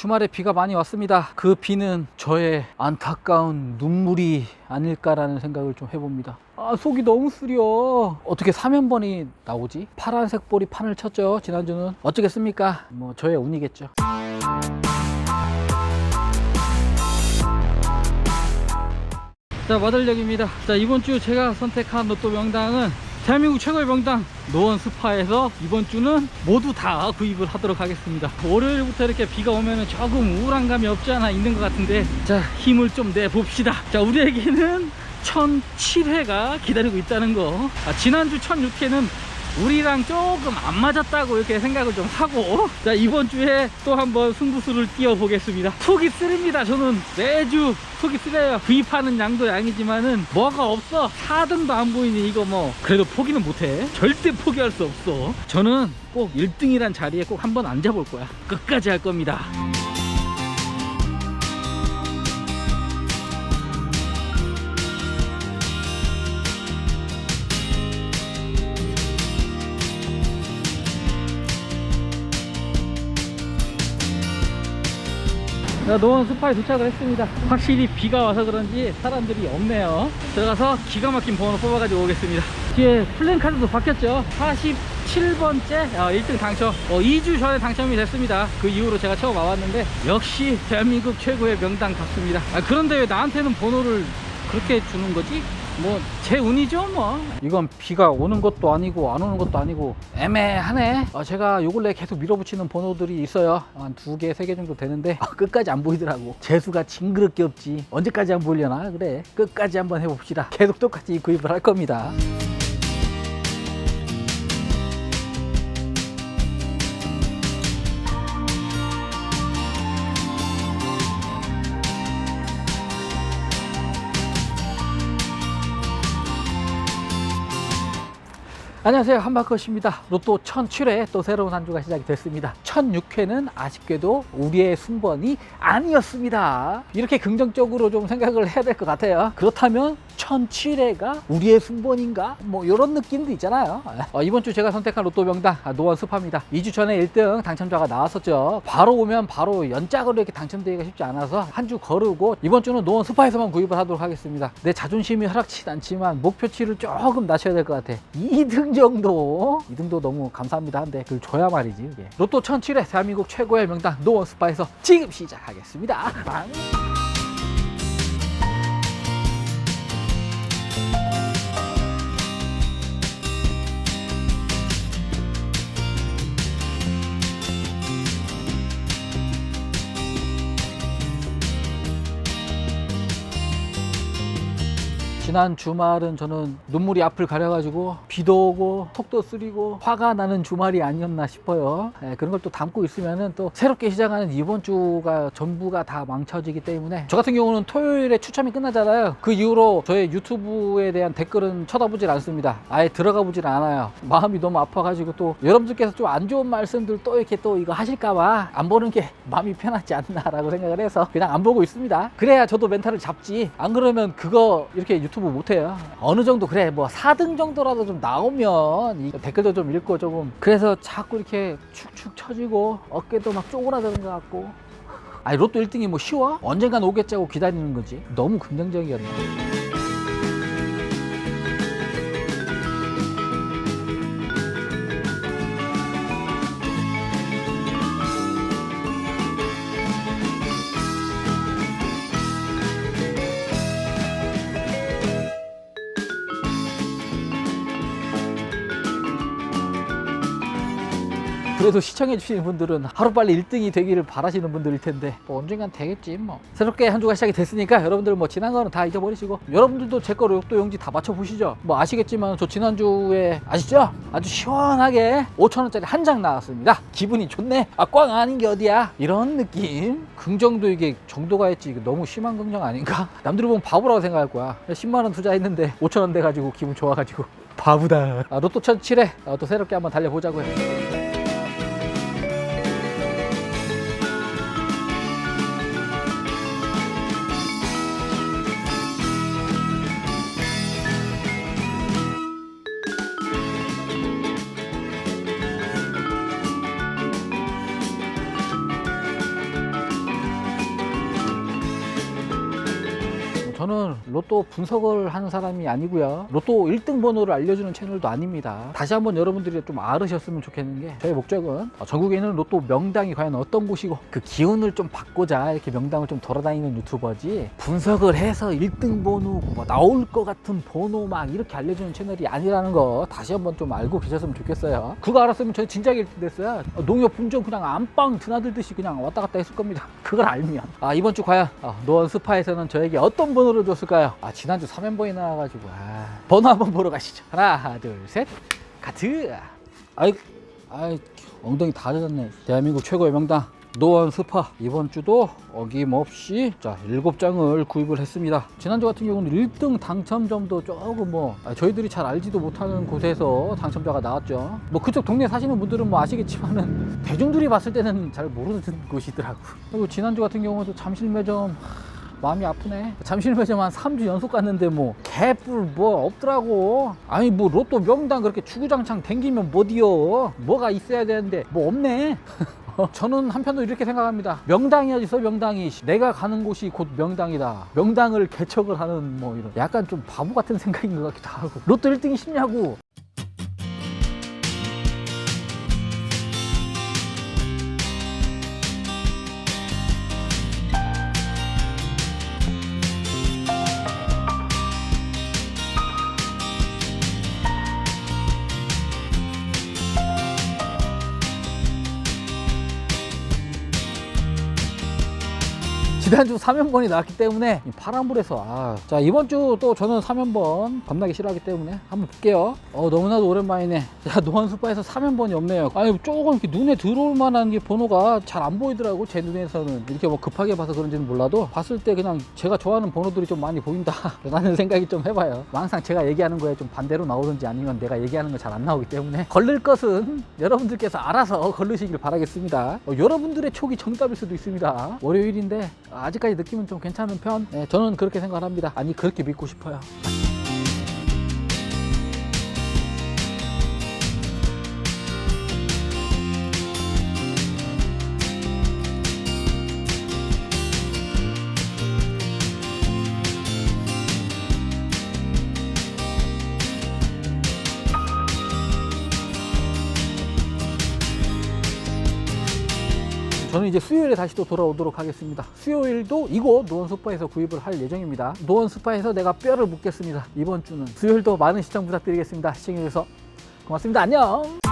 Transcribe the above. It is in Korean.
주말에 비가 많이 왔습니다. 그 비는 저의 안타까운 눈물이 아닐까라는 생각을 좀 해봅니다. 아, 속이 너무 쓰려. 어떻게 3연번이 나오지? 파란색 볼이 판을 쳤죠, 지난주는. 어쩌겠습니까? 뭐, 저의 운이겠죠. 자, 마들역입니다. 자, 이번 주 제가 선택한 로또 명당은 대한민국 최고의 명당 노원 스파에서 이번 주는 모두 다 구입을 하도록 하겠습니다. 월요일부터 이렇게 비가 오면 조금 우울한 감이 없지 않아 있는 것 같은데 자, 힘을 좀 내봅시다. 자, 우리에게는 1007회가 기다리고 있다는 거. 아, 지난주 1006회는 우리랑 조금 안 맞았다고 이렇게 생각을 좀 하고. 자 이번 주에 또 한번 승부수를 띄워보겠습니다. 속이 쓰립니다 저는. 매주 속이 쓰려요. 구입하는 양도 양이지만은 뭐가 없어. 4등도 안 보이니 이거 뭐. 그래도 포기는 못해. 절대 포기할 수 없어. 저는 꼭 1등이란 자리에 꼭 한번 앉아볼 거야. 끝까지 할 겁니다 노원 스파에 도착을 했습니다. 확실히 비가 와서 그런지 사람들이 없네요. 들어가서 기가 막힌 번호 뽑아가지고 오겠습니다. 뒤에 플랜카드도 바뀌었죠. 47번째 1등 당첨. 어, 2주 전에 당첨이 됐습니다. 그 이후로 제가 처음 와봤는데 역시 대한민국 최고의 명당 같습니다. 아, 그런데 왜 나한테는 번호를 그렇게 주는 거지? 뭐 제 운이죠 뭐. 이건 비가 오는 것도 아니고 안 오는 것도 아니고 애매하네. 어, 제가 요 근래 계속 밀어붙이는 번호들이 있어요. 한 두 개 세 개 정도 되는데 아, 끝까지 안 보이더라고. 재수가 징그럽게 없지. 언제까지 안 보이려나? 그래 끝까지 한번 해봅시다. 계속 똑같이 구입을 할 겁니다 안녕하세요. 한바컷입니다. 로또 1007회 또 새로운 한 주가 시작이 됐습니다. 1006회는 아쉽게도 우리의 순번이 아니었습니다. 이렇게 긍정적으로 좀 생각을 해야 될 것 같아요. 그렇다면 1007회가 우리의 순번인가? 뭐 이런 느낌도 있잖아요. 어, 이번 주 제가 선택한 로또 명당 아, 노원 스파입니다. 2주 전에 1등 당첨자가 나왔었죠. 바로 오면 바로 연짝으로 이렇게 당첨되기가 쉽지 않아서 한 주 거르고 이번 주는 노원 스파에서만 구입을 하도록 하겠습니다. 내 자존심이 허락치 않지만 목표치를 조금 낮춰야 될 것 같아. 2등 정도. 2등도 너무 감사합니다. 한데 그걸 줘야 말이지 그게. 로또 1007회 대한민국 최고의 명당 노원 스파에서 지금 시작하겠습니다. 빵. 지난 주말은 저는 눈물이 앞을 가려가지고 비도 오고 턱도 쓰리고 화가 나는 주말이 아니었나 싶어요. 예, 그런 걸 또 담고 있으면은 또 새롭게 시작하는 이번 주가 전부가 다 망쳐지기 때문에 저 같은 경우는 토요일에 추첨이 끝나잖아요. 그 이후로 저의 유튜브에 대한 댓글은 쳐다보질 않습니다. 아예 들어가 보질 않아요. 마음이 너무 아파가지고 또 여러분들께서 좀 안 좋은 말씀들 또 이렇게 또 이거 하실까봐 안 보는 게 마음이 편하지 않나라고 생각을 해서 그냥 안 보고 있습니다. 그래야 저도 멘탈을 잡지. 안 그러면 그거 이렇게 유튜브 못해요. 어느 정도 그래 뭐 4등 정도라도 좀 나오면 이 댓글도 좀 읽고 조금 그래서 자꾸 이렇게 축축 처지고 어깨도 막 쪼그라드는 것 같고 아니 로또 1등이 뭐 쉬워? 언젠간 오겠지 하고 기다리는 거지. 너무 긍정적이었네. 그래도 시청해주시는 분들은 하루빨리 1등이 되기를 바라시는 분들일 텐데 뭐 언젠간 되겠지 뭐. 새롭게 한 주가 시작이 됐으니까 여러분들 뭐 지난 거는 다 잊어버리시고 여러분들도 제 거로 욕도 용지 다 맞춰보시죠. 뭐 아시겠지만 저 지난주에 아시죠? 아주 시원하게 5천원짜리 한 장 나왔습니다. 기분이 좋네. 아꽝 아닌 게 어디야? 이런 느낌. 긍정도 이게 정도가 했지 이거 너무 심한 긍정 아닌가? 남들이 보면 바보라고 생각할 거야. 10만원 투자했는데 5천원 돼가지고 기분 좋아가지고. 바보다. 아, 로또 1007회. 아, 또 새롭게 한번 달려보자고요 저는 로또 분석을 하는 사람이 아니고요. 로또 1등 번호를 알려주는 채널도 아닙니다. 다시 한번 여러분들이 좀 알으셨으면 좋겠는 게 저의 목적은 어, 전국에 있는 로또 명당이 과연 어떤 곳이고 그 기운을 좀 받고자 이렇게 명당을 좀 돌아다니는 유튜버지 분석을 해서 1등 번호 뭐 나올 것 같은 번호 막 이렇게 알려주는 채널이 아니라는 거 다시 한번 좀 알고 계셨으면 좋겠어요. 그거 알았으면 저는 진작에 1등 됐어요. 어, 농협 분점 그냥 안방 드나들듯이 그냥 왔다 갔다 했을 겁니다. 그걸 알면. 아, 이번 주 과연 어, 노원 스파에서는 저에게 어떤 번호를 줬을까요? 아, 지난주 3연번이 나와가지고. 아, 번호 한번 보러 가시죠. 하나, 둘, 셋. 가트. 아이, 아이, 엉덩이 다 젖었네. 대한민국 최고의 명당. 노원 스파 이번 주도 어김없이 자 일곱 장을 구입을 했습니다. 지난주 같은 경우는 1등 당첨점도 조금 뭐 아, 저희들이 잘 알지도 못하는 곳에서 당첨자가 나왔죠. 뭐 그쪽 동네 사시는 분들은 뭐 아시겠지만은 대중들이 봤을 때는 잘 모르는 곳이더라고. 그리고 지난주 같은 경우도 잠실 매점 마음이 아프네. 잠실매점 한 3주 연속 갔는데 뭐 개뿔 뭐 없더라고. 아니 뭐 로또 명당 그렇게 주구장창 댕기면 뭐디요. 뭐가 있어야 되는데 뭐 없네. 저는 한편으로 이렇게 생각합니다. 명당이 어디 있어 명당이. 내가 가는 곳이 곧 명당이다. 명당을 개척을 하는 뭐 이런 약간 좀 바보 같은 생각인 것 같기도 하고. 로또 1등이 쉽냐고. 지난주 3연번이 나왔기 때문에 이 파란불에서 아. 자 이번 주 또 저는 3연번 겁나게 싫어하기 때문에 한번 볼게요. 어 너무나도 오랜만이네. 자 노원스파에서 3연번이 없네요. 아니 조금 이렇게 눈에 들어올 만한 게 번호가 잘 안 보이더라고 제 눈에서는. 이렇게 뭐 급하게 봐서 그런지는 몰라도 봤을 때 그냥 제가 좋아하는 번호들이 좀 많이 보인다. 라는 생각이 좀 해봐요. 항상 제가 얘기하는 거에 좀 반대로 나오든지 아니면 내가 얘기하는 거 잘 안 나오기 때문에. 걸릴 것은 여러분들께서 알아서 걸르시길 바라겠습니다. 어, 여러분들의 촉이 정답일 수도 있습니다. 월요일인데 아직까지 느낌은 좀 괜찮은 편? 네, 저는 그렇게 생각합니다. 아니 그렇게 믿고 싶어요 저는 이제 수요일에 다시 또 돌아오도록 하겠습니다. 수요일도 이곳 노원스파에서 구입을 할 예정입니다. 노원스파에서 내가 뼈를 묻겠습니다. 이번 주는 수요일도 많은 시청 부탁드리겠습니다. 시청해주셔서 고맙습니다. 안녕!